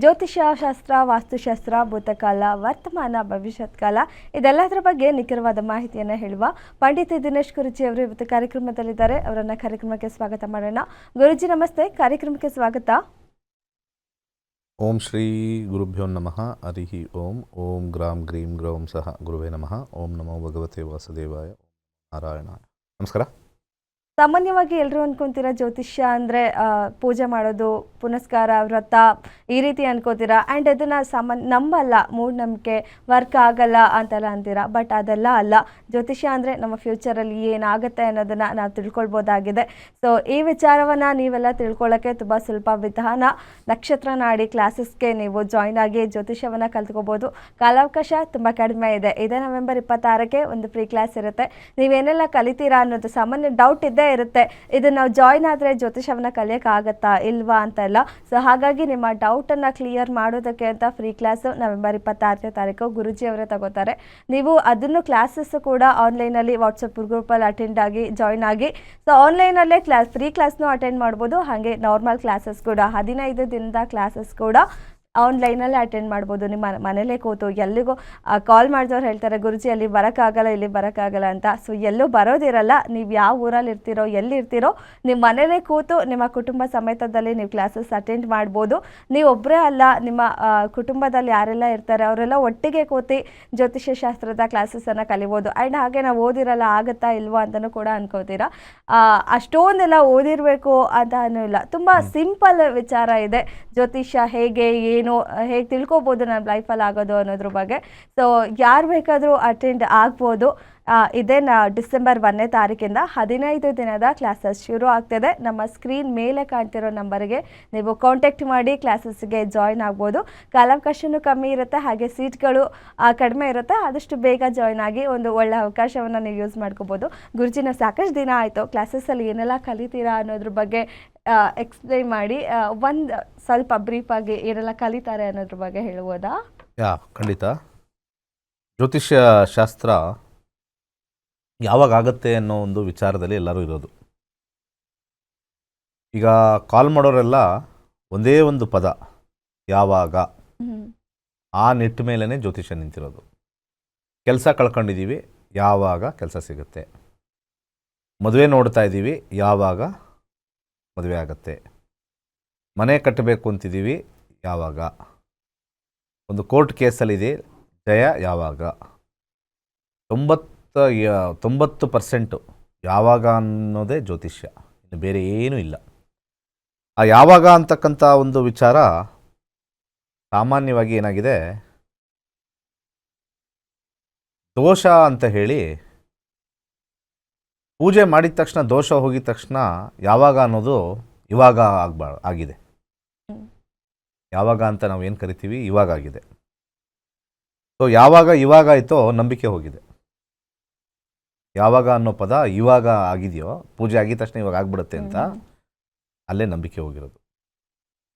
ಜ್ಯೋತಿಷ್ಯ, ಶಾಸ್ತ್ರ, ವಾಸ್ತುಶಾಸ್ತ್ರ, ಭೂತಕಾಲ, ವರ್ತಮಾನ, ಭವಿಷ್ಯತ್ ಕಾಲ ಇದೆಲ್ಲದರ ಬಗ್ಗೆ ನಿಖರವಾದ ಮಾಹಿತಿಯನ್ನು ಹೇಳುವ ಪಂಡಿತ ದಿನೇಶ್ ಗುರುಜಿ ಅವರು ಇವತ್ತು ಕಾರ್ಯಕ್ರಮದಲ್ಲಿದ್ದಾರೆ. ಅವರನ್ನು ಕಾರ್ಯಕ್ರಮಕ್ಕೆ ಸ್ವಾಗತ ಮಾಡೋಣ. ಗುರುಜಿ ನಮಸ್ತೆ. ಕಾರ್ಯಕ್ರಮಕ್ಕೆ ಸ್ವಾಗತ. ಓಂ ಶ್ರೀ ಗುರುಭ್ಯೋ ನಮಃ. ಹರಿ ಓಂ. ಓಂ ಗ್ರಾಂ ಗ್ರೀಂ ಗ್ರೌಂ ಸಹ ಗುರುವೇ ನಮಃ. ಓಂ ನಮೋ ಭಗವತೆ ವಾಸುದೇವಾಯ. ನಾರಾಯಣ ನಮಸ್ಕಾರ. ಸಾಮಾನ್ಯವಾಗಿ ಎಲ್ಲರೂ ಅನ್ಕೊಂತೀರಾ ಜ್ಯೋತಿಷ್ಯ ಅಂದರೆ ಪೂಜೆ ಮಾಡೋದು, ಪುನಸ್ಕಾರ, ವ್ರತ ಈ ರೀತಿ ಅನ್ಕೋತೀರಾ? ಆ್ಯಂಡ್ ಅದನ್ನು ಸಾಮಾನ್ಯ ನಂಬಲ್ಲ, ಮೂಢನಂಬಿಕೆ, ವರ್ಕ್ ಆಗಲ್ಲ ಅಂತೆಲ್ಲ ಅಂತೀರಾ? ಬಟ್ ಅದೆಲ್ಲ ಅಲ್ಲ. ಜ್ಯೋತಿಷ್ಯ ಅಂದರೆ ನಮ್ಮ ಫ್ಯೂಚರಲ್ಲಿ ಏನಾಗುತ್ತೆ ಅನ್ನೋದನ್ನು ನಾವು ತಿಳ್ಕೊಳ್ಬೋದಾಗಿದೆ. ಸೊ ಈ ವಿಚಾರವನ್ನು ನೀವೆಲ್ಲ ತಿಳ್ಕೊಳ್ಳೋಕ್ಕೆ ತುಂಬ ಸ್ವಲ್ಪ ವಿಧಾನ. ನಕ್ಷತ್ರ ನಾಡಿ ಕ್ಲಾಸಸ್ಗೆ ನೀವು ಜಾಯ್ನ್ ಆಗಿ ಜ್ಯೋತಿಷ್ಯವನ್ನು ಕಲ್ತ್ಕೋಬೋದು. ಕಾಲಾವಕಾಶ ತುಂಬ ಕಡಿಮೆ ಇದೆ. ಇದೇ ನವೆಂಬರ್ ಇಪ್ಪತ್ತಾರಕ್ಕೆ ಒಂದು ಫ್ರೀ ಕ್ಲಾಸ್ ಇರುತ್ತೆ. ನೀವೇನೆಲ್ಲ ಕಲಿತೀರಾ ಅನ್ನೋದು ಸಾಮಾನ್ಯ ಡೌಟ್ ಇದ್ದೇ ಇರುತ್ತೆ. ಇದು ನಾವು ಜಾಯ್ನ್ ಆದರೆ ಜ್ಯೋತಿಷವನ್ನು ಕಲಿಯೋಕ್ಕಾಗತ್ತಾ ಇಲ್ವಾ ಅಂತೆಲ್ಲ. ಸೊ ಹಾಗಾಗಿ ನಿಮ್ಮ ಡೌಟನ್ನು ಕ್ಲಿಯರ್ ಮಾಡೋದಕ್ಕೆ ಅಂತ ಫ್ರೀ ಕ್ಲಾಸು ನವೆಂಬರ್ ಇಪ್ಪತ್ತಾರನೇ ತಾರೀಕು ಗುರುಜಿ ಅವರೇ ತಗೋತಾರೆ. ನೀವು ಅದನ್ನು ಕ್ಲಾಸಸ್ ಕೂಡ ಆನ್ಲೈನಲ್ಲಿ ವಾಟ್ಸಪ್ ಗ್ರೂಪಲ್ಲಿ ಅಟೆಂಡ್ ಆಗಿ ಜಾಯ್ನ್ ಆಗಿ. ಸೊ ಆನ್ಲೈನಲ್ಲೇ ಕ್ಲಾಸ್ ಫ್ರೀ ಕ್ಲಾಸ್ನೂ ಅಟೆಂಡ್ ಮಾಡ್ಬೋದು. ಹಾಗೆ ನಾರ್ಮಲ್ ಕ್ಲಾಸಸ್ ಕೂಡ, ಹದಿನೈದು ದಿನದ ಕ್ಲಾಸಸ್ ಕೂಡ. ಆನ್ಲೈನಲ್ಲೇ ಅಟೆಂಡ್ ಮಾಡ್ಬೋದು. ನಿಮ್ಮ ಮನೇಲೇ ಕೂತು ಎಲ್ಲಿಗೂ ಕಾಲ್ ಮಾಡಿದವ್ರು ಹೇಳ್ತಾರೆ ಗುರುಜಿ ಅಲ್ಲಿ ಬರೋಕ್ಕಾಗಲ್ಲ ಇಲ್ಲಿ ಬರೋಕ್ಕಾಗಲ್ಲ ಅಂತ. ಸೊ ಎಲ್ಲೂ ಬರೋದಿರಲ್ಲ. ನೀವು ಯಾವ ಊರಲ್ಲಿ ಇರ್ತೀರೋ ಎಲ್ಲಿರ್ತೀರೋ ನಿಮ್ಮ ಮನೇಲೇ ಕೂತು ನಿಮ್ಮ ಕುಟುಂಬ ಸಮೇತದಲ್ಲಿ ನೀವು ಕ್ಲಾಸಸ್ ಅಟೆಂಡ್ ಮಾಡ್ಬೋದು. ನೀವು ಒಬ್ಬರೇ ಅಲ್ಲ ನಿಮ್ಮ ಕುಟುಂಬದಲ್ಲಿ ಯಾರೆಲ್ಲ ಇರ್ತಾರೆ ಅವರೆಲ್ಲ ಒಟ್ಟಿಗೆ ಕೂತಿ ಜ್ಯೋತಿಷ್ಯ ಶಾಸ್ತ್ರದ ಕ್ಲಾಸಸನ್ನು ಕಲಿಬೋದು. ಆ್ಯಂಡ್ ಹಾಗೆ ನಾವು ಓದಿರಲ್ಲ ಆಗುತ್ತಾ ಇಲ್ವಾ ಅಂತಲೂ ಕೂಡ ಅನ್ಕೋತೀರಾ? ಅಷ್ಟೊಂದೆಲ್ಲ ಓದಿರಬೇಕು ಅಂತ ಅನ್ನೂ ಇಲ್ಲ. ತುಂಬ ಸಿಂಪಲ್ ವಿಚಾರ ಇದೆ. ಜ್ಯೋತಿಷ್ಯ ಹೇಗೆ ಏನು ಹೇಗೆ ತಿಳ್ಕೊಬೋದು ನನ್ನ ಲೈಫಲ್ಲಿ ಆಗೋದು ಅನ್ನೋದ್ರ ಬಗ್ಗೆ. ಸೊ ಯಾರು ಬೇಕಾದರೂ ಅಟೆಂಡ್ ಆಗ್ಬೋದು. ಆ, ಇದೇ ನಾ ಡಿಸೆಂಬರ್ ಒಂದನೇ ತಾರೀಕಿಂದ ಹದಿನೈದು ದಿನದ ಕ್ಲಾಸಸ್ ಶುರು ಆಗ್ತದೆ. ನಮ್ಮ ಸ್ಕ್ರೀನ್ ಮೇಲೆ ಕಾಣ್ತಿರೋ ನಂಬರ್ಗೆ ನೀವು ಕಾಂಟ್ಯಾಕ್ಟ್ ಮಾಡಿ ಕ್ಲಾಸಸ್ಗೆ ಜಾಯ್ನ್ ಆಗ್ಬೋದು. ಕಾಲಾವಕಾಶನೂ ಕಮ್ಮಿ ಇರುತ್ತೆ ಹಾಗೆ ಸೀಟ್ಗಳು ಕಡಿಮೆ ಇರುತ್ತೆ. ಆದಷ್ಟು ಬೇಗ ಜಾಯ್ನ್ ಆಗಿ ಒಂದು ಒಳ್ಳೆ ಅವಕಾಶವನ್ನು ನೀವು ಯೂಸ್ ಮಾಡ್ಕೋಬೋದು. ಗುರುಜಿನ ಸಾಕಷ್ಟು ದಿನ ಆಯಿತು. ಕ್ಲಾಸಸ್ಸಲ್ಲಿ ಏನೆಲ್ಲ ಕಲಿತೀರಾ ಅನ್ನೋದ್ರ ಬಗ್ಗೆ ಎಕ್ಸ್ಪ್ಲೈನ್ ಮಾಡಿ ಒಂದು ಸ್ವಲ್ಪ ಬ್ರೀಫಾಗಿ ಏನೆಲ್ಲ ಕಲಿತಾರೆ ಅನ್ನೋದ್ರ ಬಗ್ಗೆ ಹೇಳ್ಬೋದಾ? ಯಾ ಖಂಡಿತ. ಜ್ಯೋತಿಷ್ಯ ಶಾಸ್ತ್ರ ಯಾವಾಗ ಆಗುತ್ತೆ ಅನ್ನೋ ಒಂದು ವಿಚಾರದಲ್ಲಿ ಎಲ್ಲರೂ ಇರೋದು. ಈಗ ಕಾಲ್ ಮಾಡೋರೆಲ್ಲ ಒಂದೇ ಒಂದು ಪದ ಯಾವಾಗ? ಆ ನಿಟ್ಟ ಮೇಲೇ ಜ್ಯೋತಿಷ್ಯ ನಿಂತಿರೋದು. ಕೆಲಸ ಕಳ್ಕೊಂಡಿದ್ದೀವಿ ಯಾವಾಗ ಕೆಲಸ ಸಿಗುತ್ತೆ? ಮದುವೆ ನೋಡ್ತಾ ಇದ್ದೀವಿ ಯಾವಾಗ? ಮದುವೆ ಆಗುತ್ತೆ. ಮನೆ ಕಟ್ಟಬೇಕು ಅಂತಿದ್ದೀವಿ, ಯಾವಾಗ? ಒಂದು ಕೋರ್ಟ್ ಕೇಸಲ್ಲಿದೆ, ಜಯ ಯಾವಾಗ? ತೊಂಬತ್ತ ತೊಂಬತ್ತು ಪರ್ಸೆಂಟು ಯಾವಾಗ ಅನ್ನೋದೇ ಜ್ಯೋತಿಷ್ಯ. ಇನ್ನು ಬೇರೆ ಏನೂ ಇಲ್ಲ. ಆ ಯಾವಾಗ ಅಂತಕ್ಕಂಥ ಒಂದು ವಿಚಾರ ಸಾಮಾನ್ಯವಾಗಿ ಏನಾಗಿದೆ? ದೋಷ ಅಂತ ಹೇಳಿ ಪೂಜೆ ಮಾಡಿದ ತಕ್ಷಣ ದೋಷ ಹೋಗಿದ ತಕ್ಷಣ ಯಾವಾಗ ಅನ್ನೋದು ಇವಾಗ ಆಗ್ಬಾ ಆಗಿದೆ. ಯಾವಾಗ ಅಂತ ನಾವು ಏನು ಕರಿತೀವಿ? ಇವಾಗ ಆಗಿದೆ. ಸೊ ಯಾವಾಗ ಇವಾಗ ಆಯಿತೋ ನಂಬಿಕೆ ಹೋಗಿದೆ. ಯಾವಾಗ ಅನ್ನೋ ಪದ ಇವಾಗ ಆಗಿದೆಯೋ ಪೂಜೆ ಆಗಿದ ತಕ್ಷಣ ಇವಾಗ ಆಗ್ಬಿಡುತ್ತೆ ಅಂತ ಅಲ್ಲೇ ನಂಬಿಕೆ ಹೋಗಿರೋದು.